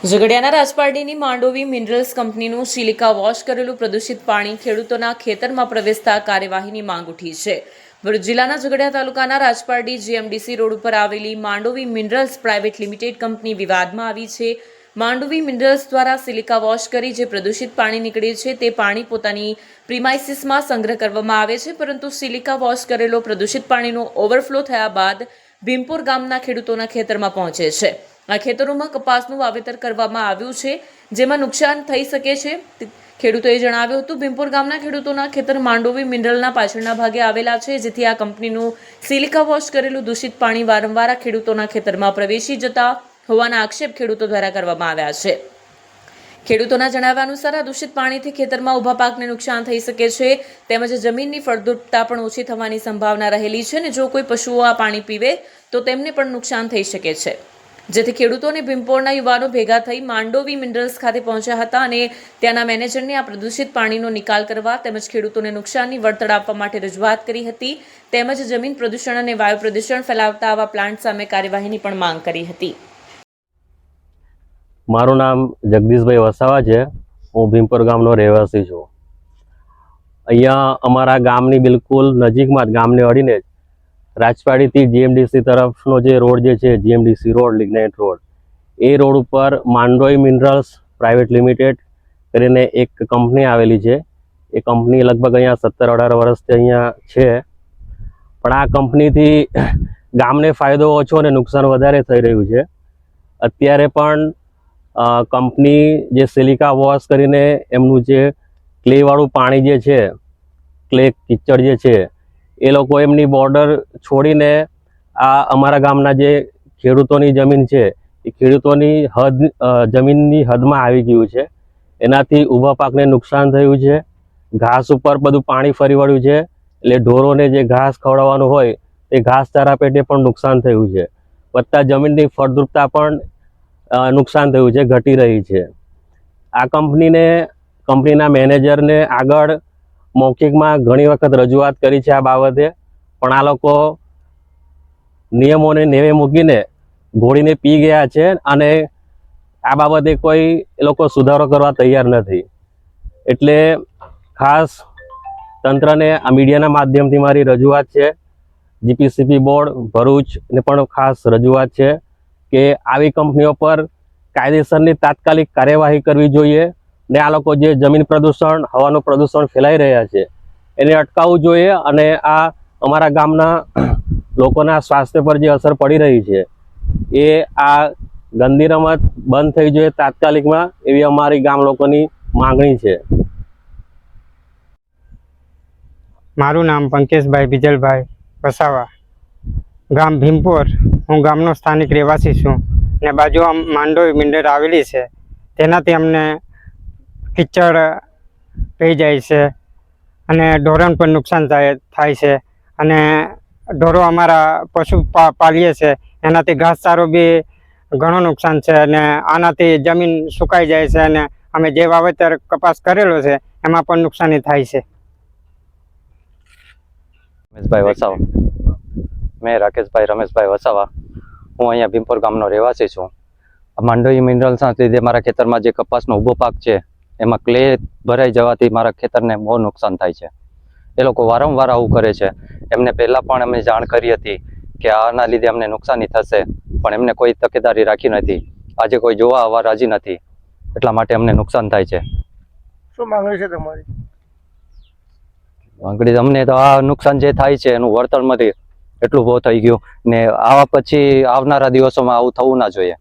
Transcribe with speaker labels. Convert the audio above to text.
Speaker 1: ઝઘડિયાના રાજપારડીની માંડોવી મિનરલ્સ કંપનીનું silica wash કરેલું પ્રદૂષિત પાણી ખેડૂતોના ખેતરમાં પ્રવેશતા કાર્યવાહીની માંગ ઉઠી છે. ભરૂચ જિલ્લાના ઝઘડિયા તાલુકાના રાજપારડી જીએમડીસી રોડ ઉપર આવેલી Mandovi minerals private limited company વિવાદમાં આવી છે. માંડોવી મિનરલ્સ દ્વારા સિલિકા વોશ કરી જે પ્રદૂષિત પાણી નીકળે છે તે પાણી પોતાની પ્રિમાઇસીસમાં સંગ્રહ કરવામાં આવે છે, પરંતુ સિલિકા વોશ કરેલો પ્રદૂષિત પાણીનો ઓવરફ્લો થયા બાદ ભીમપુર ગામના ખેડૂતોના ખેતરમાં પહોંચે છે. આ ખેતરોમાં કપાસનું વાવેતર કરવામાં આવ્યું છે, જેમાં નુકસાન થઈ શકે છે. ખેડૂતોએ જણાવ્યું હતું, ભીમપુર ગામના ખેડૂતોના ખેતર માંડોવી મિનરલના પાછળના ભાગે આવેલા છે, જેથી આ કંપનીનું સિલિકા વોશ કરેલું દૂષિત પાણી વારંવાર આ ખેડૂતોના ખેતરમાં પ્રવેશી જતા હોવાના આક્ષેપ ખેડૂતો દ્વારા કરવામાં આવ્યા છે. ખેડૂતોના જણાવ્યા અનુસાર, આ દૂષિત પાણીથી ખેતરમાં ઊભા પાકને નુકસાન થઈ શકે છે, તેમજ જમીનની ફળદ્રુપતા પણ ઓછી થવાની સંભાવના રહેલી છે, અને જો કોઈ પશુઓ આ પાણી પીવે, તો તેમને પણ નુકસાન થઈ શકે છે. જેથી ખેડૂતોને ભીમપોરના યુવાનો ભેગા થઈ માંડોવી મિનરલ્સ ખાતે પહોંચ્યા હતા અને ત્યાંના મેનેજરને આ પ્રદૂષિત પાણીનો નિકાલ કરવા તેમજ ખેડૂતોને નુકસાનની વળતર આપવા માટે રજૂઆત કરી હતી. તેમજ જમીન પ્રદૂષણ અને વાયુ પ્રદૂષણ ફેલાવતા આવા પ્લાન્ટ સામે કાર્યવાહીની પણ માંગ કરી હતી.
Speaker 2: મારું નામ જગદીશભાઈ વસાવા છે. હું ભીમપોર ગામનો રહેવાસી છું. અહીંયા અમારા ગામની બિલકુલ નજીકમાં જ ગામને અડીને જ રાજપાડીથી જીએમડીસી તરફનો જે રોડ જે છે જીએમડીસી રોડ, લિગ્નાઇટ રોડ, એ રોડ ઉપર માંડોઈ મિનરલ્સ પ્રાઇવેટ લિમિટેડ કરીને એક કંપની આવેલી છે. એ કંપની લગભગ અહીંયા સત્તર અઢાર વર્ષથી અહીંયા છે. પણ આ કંપનીથી ગામને ફાયદો ઓછો અને નુકસાન વધારે થઈ રહ્યું છે. અત્યારે પણ કંપની જે સિલિકા વોશ કરીને એમનું જે ક્લેવાળું પાણી જે છે ક્લે કિચડ જે છે એ લોકો એમની બોર્ડર છોડીને આ અમારા ગામના જે ખેડૂતોની જમીન છે, એ ખેડૂતોની હદ જમીનની હદમાં આવી ગયું છે. એનાથી ઊભા પાકને નુકસાન થયું છે. ઘાસ ઉપર બધું પાણી ફરી વળ્યું છે. એટલે ઢોરોને જે ઘાસ ખવડાવવાનું હોય, એ ઘાસ ચારા પેટે પણ નુકસાન થયું છે. વત્તા જમીનની ફળદ્રુપતા પણ નુકસાન થયું છે, ઘટી રહી છે. આ કંપનીને, કંપનીના મેનેજરને આગળ મૌખિકમાં ઘણી વખત રજૂઆત કરી છે આ બાબતે. પણ આ લોકો નિયમોને નેવે મૂકીને ઘોડીને પી ગયા છે અને આ બાબતે કોઈ એ લોકો સુધારો કરવા તૈયાર નથી. એટલે ખાસ તંત્રને આ મીડિયાના માધ્યમથી મારી રજૂઆત છે. જીપીસીપી બોર્ડ ભરૂચને પણ ખાસ રજૂઆત છે કે આવી કંપનીઓ પર કાયદેસરની તાત્કાલિક કાર્યવાહી કરવી જોઈએ. ને આ લોકો જે જમીન પ્રદૂષણ, હવાનું પ્રદૂષણ ફેલાઈ રહ્યા છે, એને અટકાવવું જોઈએ અને આ અમારા ગામના લોકોના સ્વાસ્થ્ય પર જે અસર પડી રહી છે, એ આ ગંદી રમત બંધ થઈ જોઈએ તાત્કાલિકમાં એવી અમારી ગામ લોકોની માંગણી છે.
Speaker 3: મારું નામ પંકેશભાઈ બીજલભાઈ વસાવા. ગામ ભીમપુર. હું ગામનો સ્થાનિક રહેવાસી છું ને બાજુ આમ માંડોવી મિંડર આવેલી છે. તેનાથી અમને કિચડ થઈ જાય છે અને ઢોરણ પણ નુકસાન થાય થાય છે. અને ઢોરો અમારા પશુ પાલીએ છે. એનાથી ઘાસચારો બી ઘણું નુકસાન છે અને આનાથી જમીન સુકાઈ જાય છે અને અમે જે વાવેતર કપાસ કરેલો છે, એમાં પણ નુકસાની થાય છે.
Speaker 4: રમેશભાઈ વસાવા. મેં રાકેશભાઈ, રમેશભાઈ વસાવા. હું અહીંયા ભીમપુર ગામનો રહેવાસી છું. માંડવી મિનરલ્સના લીધે મારા ખેતરમાં જે કપાસનો ઊભો પાક છે એમાં ક્લે ભરાઈ જવાથી મારા ખેતરને બહુ નુકસાન થાય છે. એ લોકો વારંવાર આવું કરે છે. એમને પહેલાં પણ અમે જાણ કરી હતી કે આના લીધે અમને નુકસાની થશે પણ એમને કોઈ તકેદારી રાખી નથી. આજે કોઈ જોવા આવવા રાજી નથી. એટલા માટે અમને નુકસાન થાય છે.
Speaker 5: શું માંગણી છે તમારી?
Speaker 4: માંગણી અમને તો આ નુકસાન જે થાય છે એનું વળતર મળે એટલું બહુ થઈ ગયું ને આવા પછી આવનારા દિવસોમાં આવું થવું ના જોઈએ.